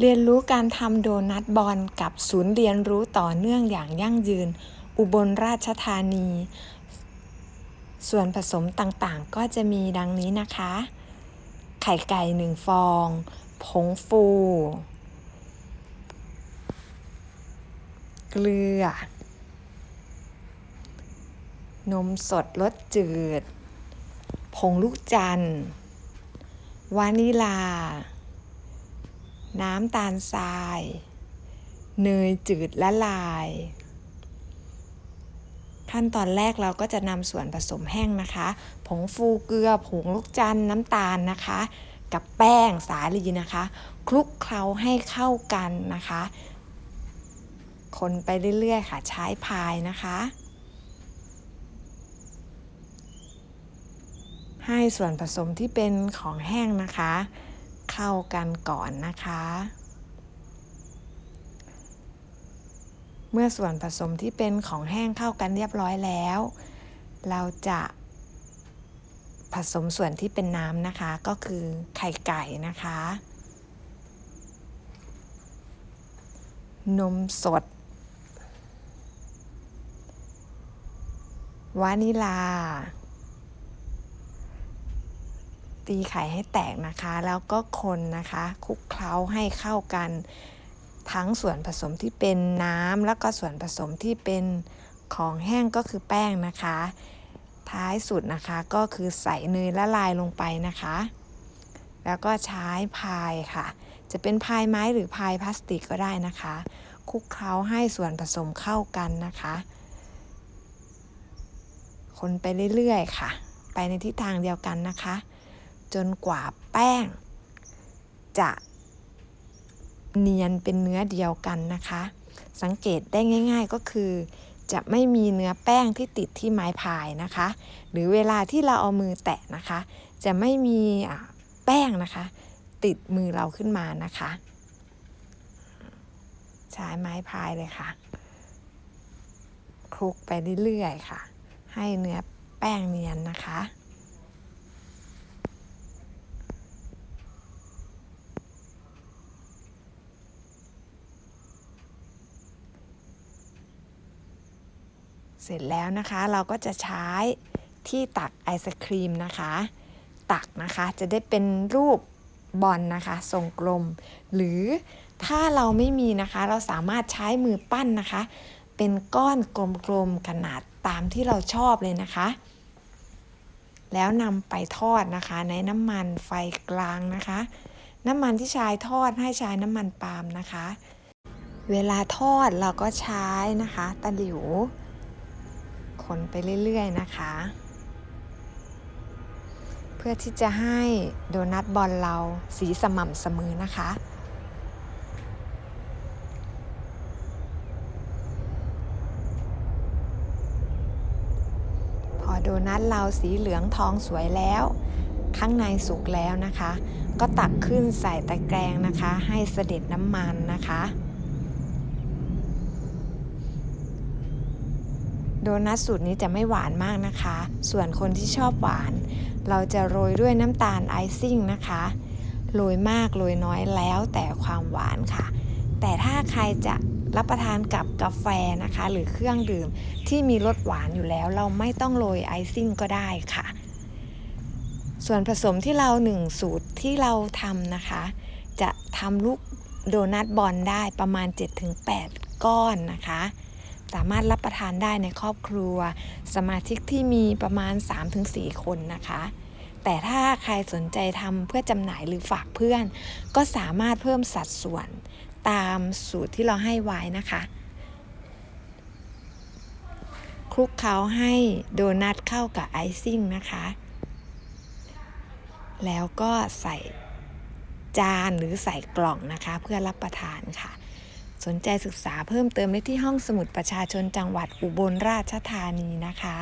เรียนรู้การทำโดนัทบอลกับศูนย์เรียนรู้ต่อเนื่องอย่างยั่งยืน อุบลราชธานี ส่วนผสมต่างๆ ก็จะมีดังนี้นะคะ ไข่ไก่หนึ่งฟอง ผงฟู เกลือ นมสดรสจืด ผงลูกจันทร์วานิลา น้ำตาลทราย เนยจืดละลาย ขั้นตอนแรกเราก็จะนำส่วนผสมแห้งนะคะ ผงฟูเกลือ ผงลูกจันน้ำตาลนะคะ กับแป้งสาลีนะคะ คลุกเคล้าให้เข้ากันนะคะ คนไปเรื่อยๆค่ะ ใช้พายนะคะให้ส่วนผสมที่เป็นของแห้งนะคะ เข้ากันก่อนนะคะ เมื่อส่วนผสมที่เป็นของแห้งเข้ากันเรียบร้อยแล้ว เราจะผสมส่วนที่เป็นน้ำนะคะ ก็คือไข่ไก่นะคะ นมสด วานิลา ตีไข่ให้แตกนะคะ แล้วก็คนนะคะคลุกเคล้าให้เข้ากันทั้งส่วนผสมที่เป็นน้ำแล้วก็ส่วนผสมที่เป็นของแห้งก็คือแป้งนะคะ ท้ายสุดนะคะก็คือใส่เนยละลายลงไปนะคะ แล้วก็ใช้พายค่ะ จะเป็นพายไม้หรือพายพลาสติกก็ได้นะคะคลุกเคล้าให้ส่วนผสมเข้ากันนะคะ คนไปเรื่อยๆค่ะ ไปในทิศทางเดียวกันนะคะ จนกว่าแป้ง จะเนียนเป็นเนื้อเดียวกันนะคะ สังเกตได้ง่ายๆก็คือ จะไม่มีเนื้อแป้งที่ติดที่ไม้พายนะคะ หรือเวลาที่เราเอามือแตะนะคะ จะไม่มีแป้งนะคะ ติดมือเราขึ้นมานะคะ ใช้ไม้พายเลยค่ะคลุกไปเรื่อยๆค่ะ ให้เนื้อแป้งเนียนนะคะ เสร็จแล้วนะคะเราก็จะใช้ที่ตักไอศครีมนะคะ ตักนะคะจะได้เป็นรูปบอลนะคะทรงกลม หรือถ้าเราไม่มีนะคะ เราสามารถใช้มือปั้นนะคะ เป็นก้อนกลมๆขนาดตามที่เราชอบเลยนะคะ แล้วนำไปทอดนะคะ ในน้ำมันไฟกลางนะคะ น้ำมันที่ใช้ทอดให้ใช้น้ำมันปาล์มนะคะ เวลาทอดเราก็ใช้นะคะตะหลิว คนไปเรื่อยๆนะคะ เพื่อที่จะให้โดนัทบอลเราสีสม่ำเสมอนะคะ พอโดนัทเราสีเหลืองทองสวยแล้ว ข้างในสุกแล้วนะคะ ก็ตักขึ้นใส่ตะแกรงนะคะ ให้เสด็จน้ำมันนะคะ โดนัทสูตรนี้จะไม่หวานมากนะคะ ส่วนคนที่ชอบหวาน เราจะโรยด้วยน้ำตาลไอซิ่งนะคะ โรยมากโรยน้อยแล้วแต่ความหวานค่ะ แต่ถ้าใครจะรับประทานกับกาแฟนะคะ หรือเครื่องดื่มที่มีรสหวานอยู่แล้ว เราไม่ต้องโรยไอซิ่งก็ได้ค่ะ ส่วนผสมที่เราหนึ่งสูตรที่เราทำนะคะ จะทำลูกโดนัทบอลได้ประมาณ 7-8 ก้อนนะคะ สามารถรับประทานได้ในครอบครัว สมาชิกที่มีประมาณ 3-4 คนนะคะ แต่ถ้าใครสนใจทำเพื่อจำหน่ายหรือฝากเพื่อน ก็สามารถเพิ่มสัดส่วนตามสูตรที่เราให้ไว้นะคะคลุกเคล้าให้โดนัทเข้ากับไอซิ่งนะคะ แล้วก็ใส่จานหรือใส่กล่องนะคะ เพื่อรับประทานค่ะ สนใจศึกษาเพิ่มเติมได้ที่ห้องสมุดประชาชนจังหวัดอุบลราชธานีนะคะ